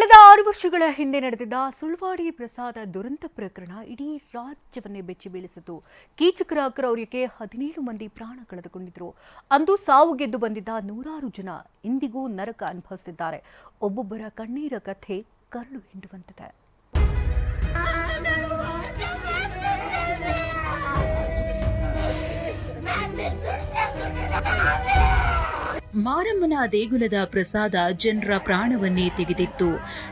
ಕಳೆದ ಆರು ವರ್ಷಗಳ ಹಿಂದೆ ನಡೆದಿದ್ದ ಸುಳ್ವಾಡಿ ಪ್ರಸಾದ ದುರಂತ ಪ್ರಕರಣ ಇಡೀ ರಾಜ್ಯವನ್ನೇ ಬೆಚ್ಚಿ ಬೀಳಿಸಿತು. ಕೀಚಕರ ಕ್ರೌರ್ಯಕ್ಕೆ ಹದಿನೇಳು ಮಂದಿ ಪ್ರಾಣ ಕಳೆದುಕೊಂಡಿದ್ರು. ಅಂದು ಸಾವು ಗೆದ್ದು ಬಂದಿದ್ದ ನೂರಾರು ಜನ ಇಂದಿಗೂ ನರಕ ಅನುಭವಿಸುತ್ತಿದ್ದಾರೆ ಒಬ್ಬೊಬ್ಬರ ಕಣ್ಣೀರ ಕಥೆ ಕರಳು ಹಿಂಡುವಂತಿದೆ. ಮಾರಮ್ಮನ ದೇಗುಲದ ಪ್ರಸಾದ ಜನರ ಪ್ರಾಣವನ್ನೇ ತೆಗೆದಿತ್ತು.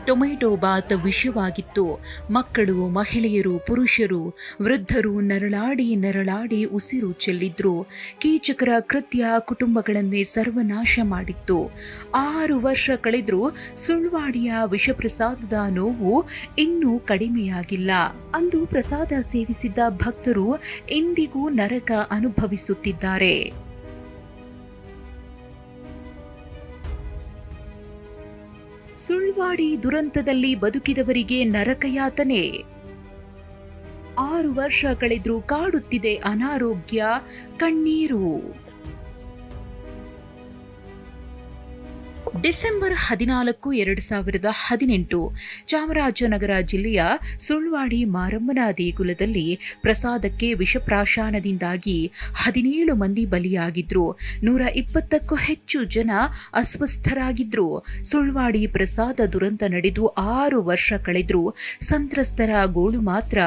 ಟೊಮೆಟೊ ಬಾತ್ ವಿಷವಾಗಿತ್ತು. ಮಕ್ಕಳು, ಮಹಿಳೆಯರು, ಪುರುಷರು ವೃದ್ಧರು ನರಳಾಡಿ ನರಳಾಡಿ ಉಸಿರು ಚೆಲ್ಲಿದ್ರು. ಕೀಚಕರ ಕೃತ್ಯ ಕುಟುಂಬಗಳನ್ನೇ ಸರ್ವನಾಶ ಮಾಡಿತ್ತು. ಆರು ವರ್ಷ ಕಳೆದರೂ ಸುಳ್ವಾಡಿಯ ವಿಷಪ್ರಸಾದದ ನೋವು ಇನ್ನೂ ಕಡಿಮೆಯಾಗಿಲ್ಲ. ಅಂದು ಪ್ರಸಾದ ಸೇವಿಸಿದ್ದ ಭಕ್ತರು ಇಂದಿಗೂ ನರಕ ಅನುಭವಿಸುತ್ತಿದ್ದಾರೆ. ಸುಳ್ವಾಡಿ ದುರಂತದಲ್ಲಿ ಬದುಕಿದವರಿಗೆ ನರಕಯಾತನೆ. ಆರು ವರ್ಷ ಕಳೆದ್ರೂ ಕಾಡುತ್ತಿದೆ ಅನಾರೋಗ್ಯ ಕಣ್ಣೀರು. ಡಿಸೆಂಬರ್ ಹದಿನಾಲ್ಕು, ಎರಡು ಸಾವಿರದ ಹದಿನೆಂಟು, ಚಾಮರಾಜನಗರ ಜಿಲ್ಲೆಯ ಸುಳ್ವಾಡಿ ಮಾರಮ್ಮನ ದೇಗುಲದಲ್ಲಿ ಪ್ರಸಾದಕ್ಕೆ ವಿಷಪ್ರಾಶಾನದಿಂದಾಗಿ ಹದಿನೇಳು ಮಂದಿ ಬಲಿಯಾಗಿದ್ರು. ನೂರ ಇಪ್ಪತ್ತಕ್ಕೂ ಹೆಚ್ಚು ಜನ ಅಸ್ವಸ್ಥರಾಗಿದ್ರು. ಸುಳ್ವಾಡಿ ಪ್ರಸಾದ ದುರಂತ ನಡೆದು ಆರು ವರ್ಷ ಕಳೆದ್ರೂ ಸಂತ್ರಸ್ತರ ಗೋಳು ಮಾತ್ರ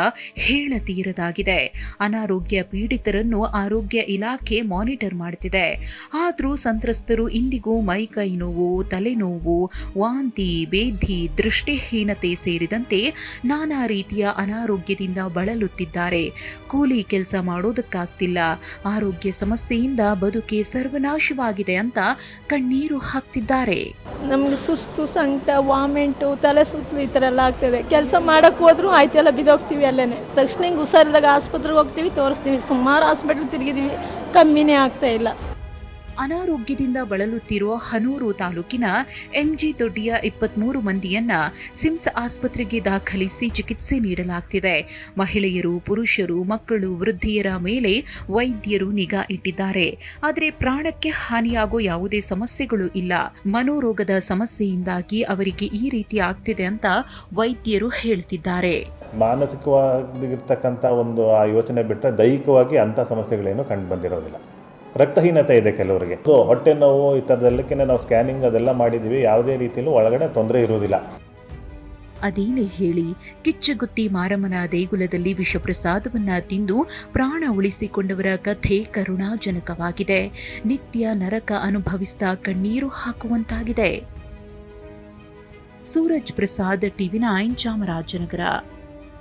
ಹೇಳತೀರದಾಗಿದೆ ಅನಾರೋಗ್ಯ ಪೀಡಿತರನ್ನು ಆರೋಗ್ಯ ಇಲಾಖೆ ಮಾನಿಟರ್ ಮಾಡುತ್ತಿದೆ ಆದರೂ ಸಂತ್ರಸ್ತರು ಇಂದಿಗೂ ಮೈಕೈ ನೋವು ತಲೆನೋವು, ವಾಂತಿ, ಬೇಧಿ, ದೃಷ್ಟಿಹೀನತೆ ಸೇರಿದಂತೆ ನಾನಾ ರೀತಿಯ ಅನಾರೋಗ್ಯದಿಂದ ಬಳಲುತ್ತಿದ್ದಾರೆ. ಕೂಲಿ ಕೆಲಸ ಮಾಡೋದಕ್ಕಾಗ್ತಿಲ್ಲ. ಆರೋಗ್ಯ ಸಮಸ್ಯೆಯಿಂದ ಬದುಕೆ ಸರ್ವನಾಶವಾಗಿದೆ ಅಂತ ಕಣ್ಣೀರು ಹಾಕ್ತಿದ್ದಾರೆ. ನಮಗೆ ಸುಸ್ತು, ಸಂಕಟ, ವಾಮೆಂಟು, ತಲೆ ಸುತ್ತಲು ಈ ಥರ ಎಲ್ಲ ಆಗ್ತದೆ. ಕೆಲಸ ಮಾಡೋಕ್ಕೆ ಹೋದ್ರೂ ಆಯ್ತೆಲ್ಲ ಬಿದೋಗ್ತೀವಿ ಅಲ್ಲೇ ತಕ್ಷಣ ಹುಷಾರಿದಾಗ ಆಸ್ಪತ್ರೆಗೆ ಹೋಗ್ತೀವಿ, ತೋರಿಸ್ತೀವಿ. ಸುಮಾರು ಹಾಸ್ಪಿಟ್ಲ್ ತಿರುಗಿದೀವಿ ಕಮ್ಮಿನೇ ಆಗ್ತಾ ಇಲ್ಲ. ಅನಾರೋಗ್ಯದಿಂದ ಬಳಲುತ್ತಿರುವ ಹನೂರು ತಾಲೂಕಿನ ಎಂಜಿ ದೊಡ್ಡಿಯ ಇಪ್ಪತ್ಮೂರು ಮಂದಿಯನ್ನ ಸಿಮ್ಸ್ ಆಸ್ಪತ್ರೆಗೆ ದಾಖಲಿಸಿ ಚಿಕಿತ್ಸೆ ನೀಡಲಾಗ್ತಿದೆ. ಮಹಿಳೆಯರು, ಪುರುಷರು, ಮಕ್ಕಳು, ವೃದ್ಧಿಯರ ಮೇಲೆ ವೈದ್ಯರು ನಿಗಾ ಇಟ್ಟಿದ್ದಾರೆ. ಆದರೆ ಪ್ರಾಣಕ್ಕೆ ಹಾನಿಯಾಗೋ ಯಾವುದೇ ಸಮಸ್ಯೆಗಳು ಇಲ್ಲ. ಮನೋರೋಗದ ಸಮಸ್ಯೆಯಿಂದಾಗಿ ಅವರಿಗೆ ಈ ರೀತಿ ಆಗ್ತಿದೆ ಅಂತ ವೈದ್ಯರು ಹೇಳ್ತಿದ್ದಾರೆ. ಮಾನಸಿಕವಾಗಿರ್ತಕ್ಕಂಥ ಒಂದು ಆ ಯೋಚನೆ ಬಿಟ್ಟರೆ ದೈಹಿಕವಾಗಿ ಅಂಥ ಸಮಸ್ಯೆಗಳೇನು ಕಂಡು ಬಂದಿರೋದಿಲ್ಲ. ರಕ್ತಹೀನತೆ ಇದೆ ಕೆಲವರಿಗೆ. ಸೊ ಹೊಟ್ಟೆ ನೋವು ಈ ಥರದೆಲ್ಲಕ್ಕೆ ನಾವು ಸ್ಕ್ಯಾನಿಂಗ್ ಅದೆಲ್ಲ ಮಾಡಿದ್ದೀವಿ. ಯಾವುದೇ ರೀತಿಯಲ್ಲೂ ಒಳಗಡೆ ತೊಂದರೆ ಇರುವುದಿಲ್ಲ. ಅದೇನೇ ಹೇಳಿ, ಕಿಚ್ಚುಗುತ್ತಿ ಮಾರಮ್ಮನ ದೇಗುಲದಲ್ಲಿ ವಿಷಪ್ರಸಾದವನ್ನ ತಿಂದು ಪ್ರಾಣ ಉಳಿಸಿಕೊಂಡವರ ಕಥೆ ಕರುಣಾಜನಕವಾಗಿದೆ. ನಿತ್ಯ ನರಕ ಅನುಭವಿಸ್ತಾ ಕಣ್ಣೀರು ಹಾಕುವಂತಾಗಿದೆ. Suraj Prasad TV nine Chamarajanagar.